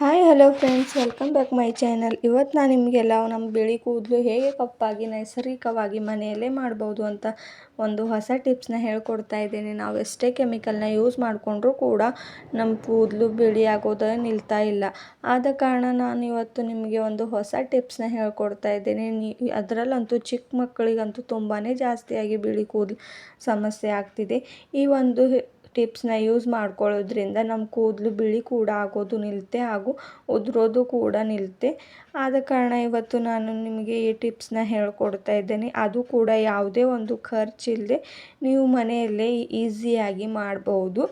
Hi, hello friends, welcome back my channel. ಇವತ್ತು ನಾನು ನಿಮಗೆಲ್ಲ ನಮ್ಮ ಬಿಳಿ ಕೂದಲು ಹೇಗೆ ಕಪ್ಪಾಗಿ, ನೈಸರ್ಗಿಕವಾಗಿ ಮನೆಯಲ್ಲೇ ಮಾಡ್ಬೋದು ಅಂತ ಒಂದು ಹೊಸ ಟಿಪ್ಸ್ನ ಹೇಳ್ಕೊಡ್ತಾ ಇದ್ದೀನಿ. ನಾವು ಎಷ್ಟೇ ಕೆಮಿಕಲ್ನ ಯೂಸ್ ಮಾಡಿಕೊಂಡ್ರೂ ಕೂಡ ನಮ್ಮ ಕೂದಲು ಬಿಳಿ ಆಗೋದೇ ನಿಲ್ತಾ ಇಲ್ಲ. ಆದ ಕಾರಣ ನಾನು ಇವತ್ತು ನಿಮಗೆ ಒಂದು ಹೊಸ ಟಿಪ್ಸ್ನ ಹೇಳ್ಕೊಡ್ತಾ ಇದ್ದೀನಿ. ನೀ, ಅದರಲ್ಲಂತೂ ಚಿಕ್ಕ ಮಕ್ಕಳಿಗಂತೂ ತುಂಬಾ ಜಾಸ್ತಿಯಾಗಿ ಬಿಳಿ ಕೂದಲು ಸಮಸ್ಯೆ ಆಗ್ತಿದೆ. ಈ ಒಂದು ಟಿಪ್ಸ್ನ ಯೂಸ್ ಮಾಡ್ಕೊಳ್ಳೋದ್ರಿಂದ ನಮ್ಮ ಕೂದಲು ಬಿಳಿ ಕೂಡ ಆಗೋದು ನಿಲ್ತೆ ಹಾಗೂ ಉದುರೋದು ಕೂಡ ನಿಲ್ತೆ. ಆದ ಕಾರಣ ಇವತ್ತು ನಾನು ನಿಮಗೆ ಈ ಟಿಪ್ಸ್ನ ಹೇಳ್ಕೊಡ್ತಾ ಇದ್ದೇನೆ. ಅದು ಕೂಡ ಯಾವುದೇ ಒಂದು ಖರ್ಚಿಲ್ಲದೆ ನೀವು ಮನೆಯಲ್ಲೇ ಈಸಿಯಾಗಿ ಮಾಡ್ಬೋದು.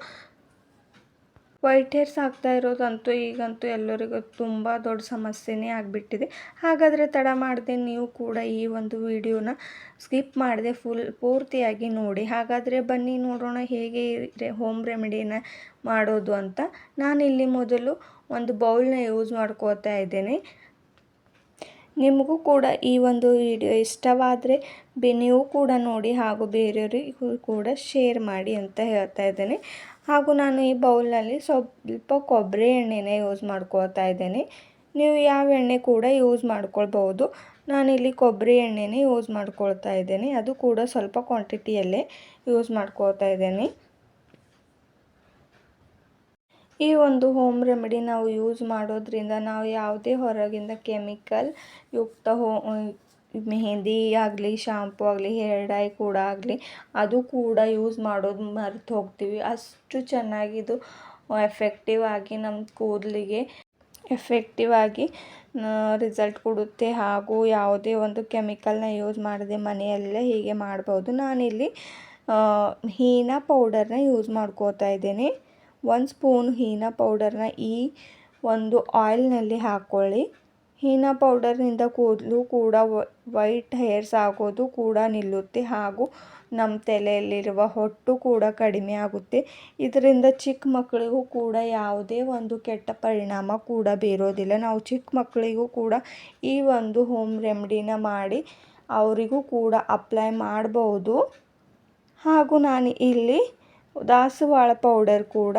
ವೈಟ್ ಹೇರ್ಸ್ ಆಗ್ತಾ ಇರೋದಂತೂ ಈಗಂತೂ ಎಲ್ಲರಿಗೂ ತುಂಬ ದೊಡ್ಡ ಸಮಸ್ಯೆನೇ ಆಗಿಬಿಟ್ಟಿದೆ. ಹಾಗಾದರೆ ತಡ ಮಾಡದೆ ನೀವು ಕೂಡ ಈ ಒಂದು ವಿಡಿಯೋನ ಸ್ಕಿಪ್ ಮಾಡದೆ ಫುಲ್ ಪೂರ್ತಿಯಾಗಿ ನೋಡಿ. ಹಾಗಾದರೆ ಬನ್ನಿ ನೋಡೋಣ ಹೇಗೆ ಹೋಮ್ ರೆಮಿಡಿನ ಮಾಡೋದು ಅಂತ. ನಾನಿಲ್ಲಿ ಮೊದಲು ಒಂದು ಬೌಲ್ನ ಯೂಸ್ ಮಾಡ್ಕೋತಾ ಇದ್ದೇನೆ. ನಿಮಗೂ ಕೂಡ ಈ ಒಂದು ವಿಡಿಯೋ ಇಷ್ಟವಾದರೆ ಬಿ, ನೀವು ಕೂಡ ನೋಡಿ ಹಾಗೂ ಬೇರೆಯವರಿಗೂ ಕೂಡ ಶೇರ್ ಮಾಡಿ ಅಂತ ಹೇಳ್ತಾ ಇದ್ದೇನೆ. ಹಾಗೂ ನಾನು ಈ ಬೌಲ್ನಲ್ಲಿ ಸ್ವಲ್ಪ ಕೊಬ್ಬರಿ ಎಣ್ಣೆನೇ ಯೂಸ್ ಮಾಡ್ಕೊಳ್ತಾ ಇದ್ದೇನೆ. ನೀವು ಯಾವ ಎಣ್ಣೆ ಕೂಡ ಯೂಸ್ ಮಾಡ್ಕೊಳ್ಬೋದು ನಾನಿಲ್ಲಿ ಕೊಬ್ಬರಿ ಎಣ್ಣೆನೇ ಯೂಸ್ ಮಾಡ್ಕೊಳ್ತಾ ಇದ್ದೇನೆ. ಅದು ಕೂಡ ಸ್ವಲ್ಪ ಕ್ವಾಂಟಿಟಿಯಲ್ಲೇ ಯೂಸ್ ಮಾಡ್ಕೊಳ್ತಾ ಇದ್ದೇನೆ. ಈ ಒಂದು ಹೋಮ್ ರೆಮಿಡಿ ನಾವು ಯೂಸ್ ಮಾಡೋದ್ರಿಂದ ನಾವು ಯಾವುದೇ ಹೊರಗಿಂದ ಕೆಮಿಕಲ್ ಯುಕ್ತ ಹೋ ಮೆಹೆಂದಿ ಆಗಲಿ ಶಾಂಪು ಆಗಲಿ ಹೇರ್ ಡೈ ಕೂಡ ಆಗಲಿ, ಅದು ಕೂಡ ಯೂಸ್ ಮಾಡೋದು ಮರೆತು ಹೋಗ್ತೀವಿ. ಅಷ್ಟು ಚೆನ್ನಾಗಿದು ಎಫೆಕ್ಟಿವ್ ಆಗಿ ನಮ್ಮ ಕೂದಲಿಗೆ ಎಫೆಕ್ಟಿವ್ ಆಗಿ ರಿಸಲ್ಟ್ ಕೊಡುತ್ತೆ. ಹಾಗೂ ಯಾವುದೇ ಒಂದು ಕೆಮಿಕಲ್ನ ಯೂಸ್ ಮಾಡದೆ ಮನೆಯಲ್ಲೇ ಹೀಗೆ ಮಾಡ್ಬೋದು. ನಾನಿಲ್ಲಿ ಹೀನಾ ಪೌಡರ್ನ ಯೂಸ್ ಮಾಡ್ಕೋತಾ ಇದ್ದೇನೆ. ಒಂದು ಸ್ಪೂನ್ ಹೀನಾ ಪೌಡರ್ನ ಈ ಒಂದು ಆಯಿಲ್ನಲ್ಲಿ ಹಾಕ್ಕೊಳ್ಳಿ. ಹೀನಾ ಪೌಡರ್ನಿಂದ ಕೂದಲು ಕೂಡ ವೈಟ್ ಹೇರ್ಸ್ ಆಗೋದು ಕೂಡ ನಿಲ್ಲುತ್ತೆ ಹಾಗೂ ನಮ್ಮ ತಲೆಯಲ್ಲಿರುವ ಹೊಟ್ಟು ಕೂಡ ಕಡಿಮೆ ಆಗುತ್ತೆ. ಇದರಿಂದ ಚಿಕ್ಕ ಮಕ್ಕಳಿಗೂ ಕೂಡ ಯಾವುದೇ ಒಂದು ಕೆಟ್ಟ ಪರಿಣಾಮ ಕೂಡ ಬೀರೋದಿಲ್ಲ. ನಾವು ಚಿಕ್ಕ ಮಕ್ಕಳಿಗೂ ಕೂಡ ಈ ಒಂದು ಹೋಮ್ ರೆಮಿಡಿನ ಮಾಡಿ ಅವರಿಗೂ ಕೂಡ ಅಪ್ಲೈ ಮಾಡಬಹುದು ಹಾಗೂ ನಾನು ಇಲ್ಲಿ ದಾಸವಾಳ ಪೌಡರ್ ಕೂಡ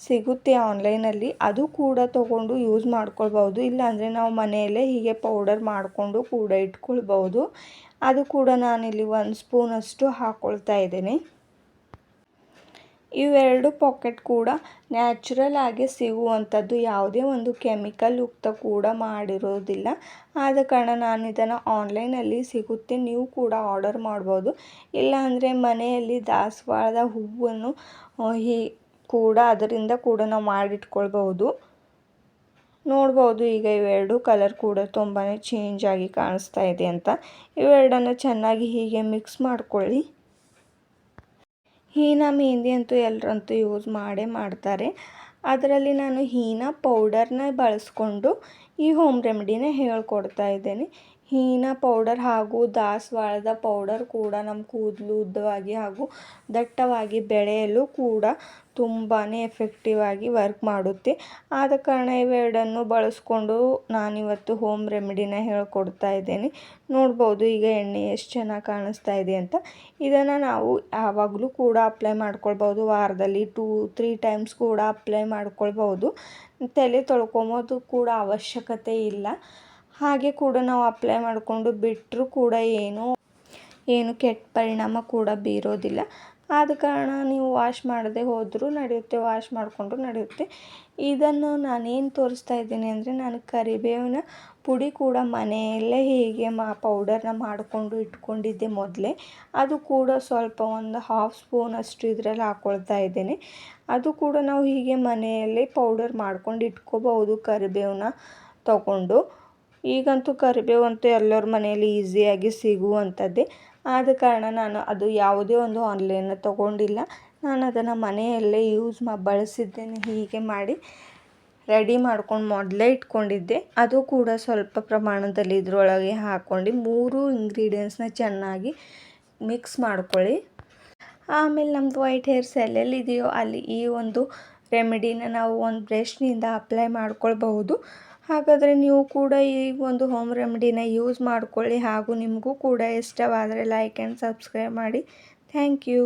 ಸಿಗುತ್ತೆ ಆನ್ಲೈನಲ್ಲಿ ಅದು ಕೂಡ ತಗೊಂಡು ಯೂಸ್ ಮಾಡ್ಕೊಳ್ಬೌದು ಇಲ್ಲಾಂದರೆ ನಾವು ಮನೆಯಲ್ಲೇ ಹೀಗೆ ಪೌಡರ್ ಮಾಡಿಕೊಂಡು ಕೂಡ ಇಟ್ಕೊಳ್ಬೌದು ಅದು ಕೂಡ ನಾನಿಲ್ಲಿ ಒಂದು ಸ್ಪೂನಷ್ಟು ಹಾಕ್ಕೊಳ್ತಾ ಇದ್ದೇನೆ. ಇವೆರಡು ಪಾಕೆಟ್ ಕೂಡ ನ್ಯಾಚುರಲ್ ಆಗಿ ಸಿಗುವಂಥದ್ದು. ಯಾವುದೇ ಒಂದು ಕೆಮಿಕಲ್ ಯುಕ್ತ ಕೂಡ ಮಾಡಿರೋದಿಲ್ಲ. ಆದ ಕಾರಣ ನಾನು ಇದನ್ನು ಆನ್ಲೈನಲ್ಲಿ ಸಿಗುತ್ತೆ ನೀವು ಕೂಡ ಆರ್ಡರ್ ಮಾಡ್ಬೋದು. ಇಲ್ಲಾಂದರೆ ಮನೆಯಲ್ಲಿ ದಾಸವಾಳದ ಹೂವನ್ನು ಹೀ, ಕೂಡ ಅದರಿಂದ ಕೂಡ ನಾವು ಮಾಡಿಟ್ಕೊಳ್ಬಹುದು. ನೋಡ್ಬೋದು ಈಗ ಇವೆರಡು ಕಲರ್ ಕೂಡ ತುಂಬಾ ಚೇಂಜ್ ಆಗಿ ಕಾಣಿಸ್ತಾ ಇದೆ ಅಂತ. ಇವೆರಡನ್ನು ಚೆನ್ನಾಗಿ ಹೀಗೆ ಮಿಕ್ಸ್ ಮಾಡ್ಕೊಳ್ಳಿ. ಹೀನಾ ಮೆಹಂದಿ ಅಂತೂ ಎಲ್ಲರಂತೂ ಯೂಸ್ ಮಾಡೇ ಮಾಡ್ತಾರೆ. ಅದರಲ್ಲಿ ನಾನು ಹೀನಾ ಪೌಡರ್ನ ಬಳಸಿಕೊಂಡು ಈ ಹೋಮ್ ರೆಮಿಡಿನ ಹೇಳ್ಕೊಡ್ತಾ ಇದ್ದೇನೆ. ಹೀನ ಪೌಡರ್ ಹಾಗೂ ದಾಸವಾಳದ ಪೌಡರ್ ಕೂಡ ನಮ್ಮ ಕೂದಲು ಉದ್ದವಾಗಿ ಹಾಗೂ ದಟ್ಟವಾಗಿ ಬೆಳೆಯಲು ಕೂಡ ತುಂಬಾ ಎಫೆಕ್ಟಿವ್ ಆಗಿ ವರ್ಕ್ ಮಾಡುತ್ತೆ. ಆದ ಕಾರಣ ಇವೆರಡನ್ನು ಬಳಸ್ಕೊಂಡು ನಾನಿವತ್ತು ಹೋಮ್ ರೆಮಿಡಿನ ಹೇಳ್ಕೊಡ್ತಾ ಇದ್ದೇನೆ. ನೋಡ್ಬೋದು ಈಗ ಎಣ್ಣೆ ಎಷ್ಟು ಚೆನ್ನಾಗಿ ಕಾಣಿಸ್ತಾ ಇದೆ ಅಂತ. ಇದನ್ನು ನಾವು ಯಾವಾಗಲೂ ಕೂಡ ಅಪ್ಲೈ ಮಾಡ್ಕೊಳ್ಬೋದು ವಾರದಲ್ಲಿ ಟೂ ತ್ರೀ ಟೈಮ್ಸ್ ಕೂಡ ಅಪ್ಲೈ ಮಾಡ್ಕೊಳ್ಬೋದು ತಲೆ ತೊಳ್ಕೊಬೋದು ಕೂಡ ಅವಶ್ಯಕತೆ ಇಲ್ಲ. ಹಾಗೆ ಕೂಡ ನಾವು ಅಪ್ಲೈ ಮಾಡಿಕೊಂಡು ಬಿಟ್ಟರೂ ಕೂಡ ಏನು ಏನು ಕೆಟ್ಟ ಪರಿಣಾಮ ಕೂಡ ಬೀರೋದಿಲ್ಲ. ಆದ ಕಾರಣ ನೀವು ವಾಶ್ ಮಾಡದೆ ಹೋದರೂ ನಡೆಯುತ್ತೆ ವಾಶ್ ಮಾಡಿಕೊಂಡ್ರು ನಡೆಯುತ್ತೆ. ಇದನ್ನು ನಾನೇನು ತೋರಿಸ್ತಾ ಇದ್ದೀನಿ ಅಂದರೆ, ನಾನು ಕರಿಬೇವಿನ ಪುಡಿ ಕೂಡ ಮನೆಯಲ್ಲೇ ಹೀಗೆ ಮಾ ಪೌಡರ್ನ ಮಾಡಿಕೊಂಡು ಇಟ್ಕೊಂಡಿದ್ದೆ ಮೊದಲೇ. ಅದು ಕೂಡ ಸ್ವಲ್ಪ ಒಂದು ಹಾಫ್ ಸ್ಪೂನ್ ಅಷ್ಟು ಇದರಲ್ಲಿ ಹಾಕ್ಕೊಳ್ತಾ ಇದ್ದೇನೆ. ಅದು ಕೂಡ ನಾವು ಹೀಗೆ ಮನೆಯಲ್ಲೇ ಪೌಡರ್ ಮಾಡ್ಕೊಂಡು ಇಟ್ಕೋಬಹುದು ಕರಿಬೇವನ್ನ ತಗೊಂಡು. ಈಗಂತೂ ಕರಿಬೇವು ಅಂತೂ ಎಲ್ಲರ ಮನೆಯಲ್ಲಿ ಈಸಿಯಾಗಿ ಸಿಗುವಂಥದ್ದೇ. ಆದ ಕಾರಣ ನಾನು ಅದು ಯಾವುದೇ ಒಂದು ಆನ್ಲೈನ ತಗೊಂಡಿಲ್ಲ. ನಾನು ಅದನ್ನು ಮನೆಯಲ್ಲೇ ಯೂಸ್ ಮಾ, ಬಳಸಿದ್ದೇನೆ. ಹೀಗೆ ಮಾಡಿ ರೆಡಿ ಮಾಡ್ಕೊಂಡು ಮೊದಲೇ ಇಟ್ಕೊಂಡಿದ್ದೆ. ಅದು ಕೂಡ ಸ್ವಲ್ಪ ಪ್ರಮಾಣದಲ್ಲಿ ಇದರೊಳಗೆ ಹಾಕ್ಕೊಂಡು ಮೂರು ಇಂಗ್ರೀಡಿಯೆಂಟ್ಸ್ನ ಚೆನ್ನಾಗಿ ಮಿಕ್ಸ್ ಮಾಡ್ಕೊಳ್ಳಿ. ಆಮೇಲೆ ನಮ್ಮದು ವೈಟ್ ಹೇರ್ಸ್ ಎಲ್ಲೆಲ್ಲಿದೆಯೋ ಅಲ್ಲಿ ಈ ಒಂದು ರೆಮಿಡಿನ ನಾವು ಒಂದು ಬ್ರಷ್ನಿಂದ ಅಪ್ಲೈ ಮಾಡ್ಕೊಳ್ಬಹುದು. ಹಾಗಾದರೆ ನೀವು ಕೂಡ ಈ ಒಂದು ಹೋಮ್ ರೆಮಿಡಿನ ಯೂಸ್ ಮಾಡಿಕೊಳ್ಳಿ ಹಾಗೂ ನಿಮಗೂ ಕೂಡ ಇಷ್ಟವಾದರೆ ಲೈಕ್ ಆ್ಯಂಡ್ ಸಬ್ಸ್ಕ್ರೈಬ್ ಮಾಡಿ. Thank you